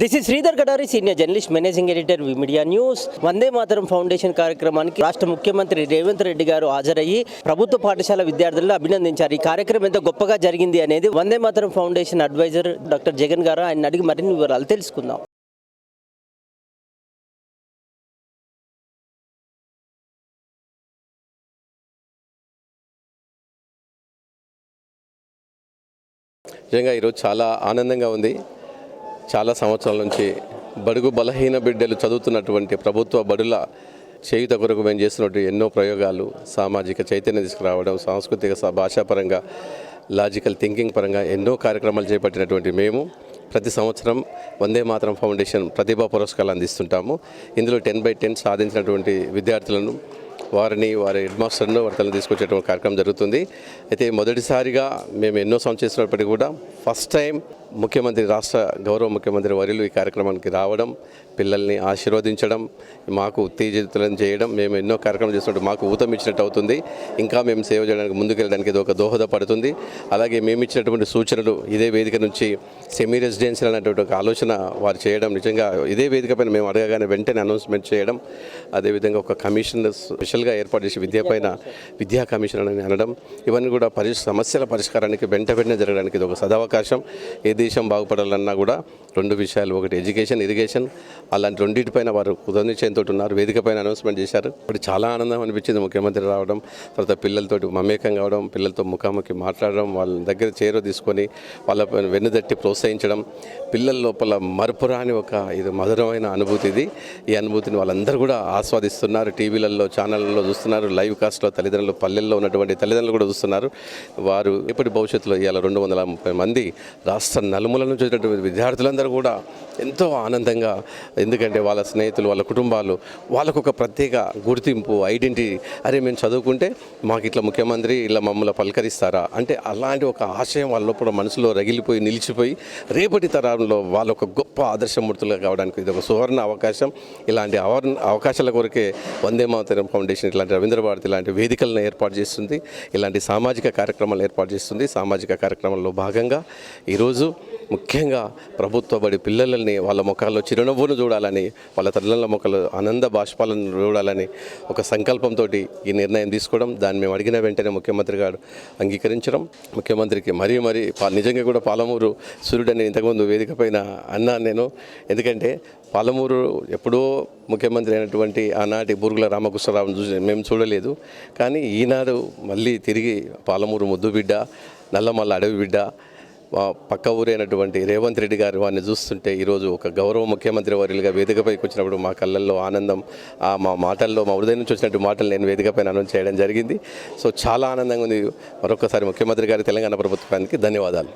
This is Sridhar Kadari senior journalist managing editor V media news Vande Mataram foundation కార్యక్రమానికి రాష్ట్ర ముఖ్యమంత్రి రేవంత్ రెడ్డి గారు హాజరయ్యి ప్రభుత్వ పాఠశాల విద్యార్థులను అభినందించారు. ఈ కార్యక్రమం ఎంత గొప్పగా జరిగింది అనేది Vande Mataram foundation advisor doctor Jagan గారు ఆయన అడిగి మరిన్ని వివరాలు తెలుసుకుందాం. నిజంగా ఈరోజు చాలా ఆనందంగా ఉంది. చాలా సంవత్సరాల నుంచి బడుగు బలహీన బిడ్డలు చదువుతున్నటువంటి ప్రభుత్వ బడుల చేయుత కొరకు మేము చేస్తున్నట్టు ఎన్నో ప్రయోగాలు సామాజిక చైతన్యం తీసుకురావడం సాంస్కృతిక స- భాషాపరంగా లాజికల్ థింకింగ్ పరంగా ఎన్నో కార్యక్రమాలు చేపట్టినటువంటి మేము ప్రతి సంవత్సరం వందే మాతరం ఫౌండేషన్ ప్రతిభా పురస్కారాలు అందిస్తుంటాము. ఇందులో టెన్ బై టెన్ సాధించినటువంటి విద్యార్థులను వారిని వారి హెడ్ మాస్టర్ను వార్తలను తీసుకొచ్చేటువంటి కార్యక్రమం జరుగుతుంది. అయితే మొదటిసారిగా మేము ఎన్నో సంవత్సరం కూడా ఫస్ట్ టైం ముఖ్యమంత్రి రాష్ట్ర గౌరవ ముఖ్యమంత్రి వర్యులు ఈ కార్యక్రమానికి రావడం పిల్లల్ని ఆశీర్వదించడం మాకు ఉత్తేజితులను చేయడం మేము ఎన్నో కార్యక్రమాలు చేస్తున్నట్టు మాకు ఊతం ఇచ్చినట్టు అవుతుంది. ఇంకా మేము సేవ చేయడానికి ముందుకెళ్ళడానికి ఇది ఒక దోహదపడుతుంది. అలాగే మేము ఇచ్చినటువంటి సూచనలు ఇదే వేదిక నుంచి సెమీ రెసిడెన్షియల్ అనేటువంటి ఒక ఆలోచన వారు చేయడం నిజంగా ఇదే వేదిక పైన మేము అడగగానే వెంటనే అనౌన్స్మెంట్ చేయడం అదేవిధంగా ఒక కమిషన్ స్పెషల్గా ఏర్పాటు చేసి విద్య పైన విద్యా కమిషన్ అని అనడం ఇవన్నీ కూడా పరి సమస్యల పరిష్కారానికి వెంట వెంటనే జరగడానికి ఇది ఒక సదవకాశం. ఇది దేశం బాగుపడాలన్నా కూడా రెండు విషయాలు ఒకటి ఎడ్యుకేషన్ ఇరిగేషన్. అలాంటి రెండింటిపైన వారు ఉదయనిశ్చయంతో ఉన్నారు. వేదిక పైన అనౌన్స్మెంట్ చేశారు. ఇప్పుడు చాలా ఆనందం అనిపించింది ముఖ్యమంత్రి రావడం తర్వాత పిల్లలతోటి మమేకం కావడం పిల్లలతో ముఖాముఖి మాట్లాడడం వాళ్ళ దగ్గర చేరు తీసుకొని వాళ్ళ వెన్నుదట్టి ప్రోత్సహించడం. పిల్లల లోపల మరపురాని ఒక ఇది మధురమైన అనుభూతి ఇది. ఈ అనుభూతిని వాళ్ళందరూ కూడా ఆస్వాదిస్తున్నారు. టీవీలలో ఛానళ్ళలో చూస్తున్నారు. లైవ్ కాస్ట్లో తల్లిదండ్రులు పల్లెల్లో ఉన్నటువంటి తల్లిదండ్రులు కూడా చూస్తున్నారు. వారు ఇప్పటి భవిష్యత్తులో ఇవాళ రెండు వందల ముప్పై మంది రాష్ట్ర నలుమూల నుంచి వచ్చినటువంటి విద్యార్థులందరూ కూడా ఎంతో ఆనందంగా ఎందుకంటే వాళ్ళ స్నేహితులు వాళ్ళ కుటుంబాలు వాళ్ళకు ఒక ప్రత్యేక గుర్తింపు ఐడెంటిటీ. అరే మేము చదువుకుంటే మాకు ఇట్లా ముఖ్యమంత్రి ఇలా మమ్మల్ని పలకరిస్తారా? అంటే అలాంటి ఒక ఆశయం వాళ్ళ లోపల మనసులో రగిలిపోయి నిలిచిపోయి రేపటి తరంలో వాళ్ళ ఒక గొప్ప ఆదర్శమూర్తులుగా కావడానికి ఇది ఒక సువర్ణ అవకాశం. ఇలాంటి అవర్ అవకాశాల కొరకే వందే మాతరం ఫౌండేషన్ ఇలాంటి రవీంద్ర భారతి ఇలాంటి వేదికలను ఏర్పాటు చేస్తుంది. ఇలాంటి సామాజిక కార్యక్రమాలు ఏర్పాటు చేస్తుంది. సామాజిక కార్యక్రమాల్లో భాగంగా ఈరోజు ముఖ్యంగా ప్రభుత్వ బడి పిల్లలని వాళ్ళ ముఖాల్లో చిరునవ్వును చూడాలని వాళ్ళ తల్లిదండ్రుల ముఖాలు ఆనంద బాష్పాలను చూడాలని ఒక సంకల్పంతో ఈ నిర్ణయం తీసుకోవడం దాన్ని మేము అడిగిన వెంటనే ముఖ్యమంత్రి గారు అంగీకరించడం. ముఖ్యమంత్రికి మరీ మరీ నిజంగా కూడా పాలమూరు సూర్యుడని ఇంతకుముందు వేదిక పైన అన్నాను నేను. ఎందుకంటే పాలమూరు ఎప్పుడో ముఖ్యమంత్రి అయినటువంటి ఆనాటి బూరుగుల రామకృష్ణరావును చూసి మేము చూడలేదు. కానీ ఈనాడు మళ్ళీ తిరిగి పాలమూరు ముద్దు బిడ్డ నల్లమల్ల అడవి బిడ్డ పక్క ఊరైనటువంటి రేవంత్ రెడ్డి గారు వారిని చూస్తుంటే ఈరోజు ఒక గౌరవ ముఖ్యమంత్రి వర్యులుగా వేదికపైకి వచ్చినప్పుడు మా కళ్ళల్లో ఆనందం ఆ మా మాటల్లో మా హృదయం నుంచి వచ్చినట్టు మాటలు నేను వేదికపైన అనౌన్స్ చేయడం జరిగింది. సో చాలా ఆనందంగా ఉంది. మరొకసారి ముఖ్యమంత్రి గారి తెలంగాణ ప్రభుత్వానికి ధన్యవాదాలు.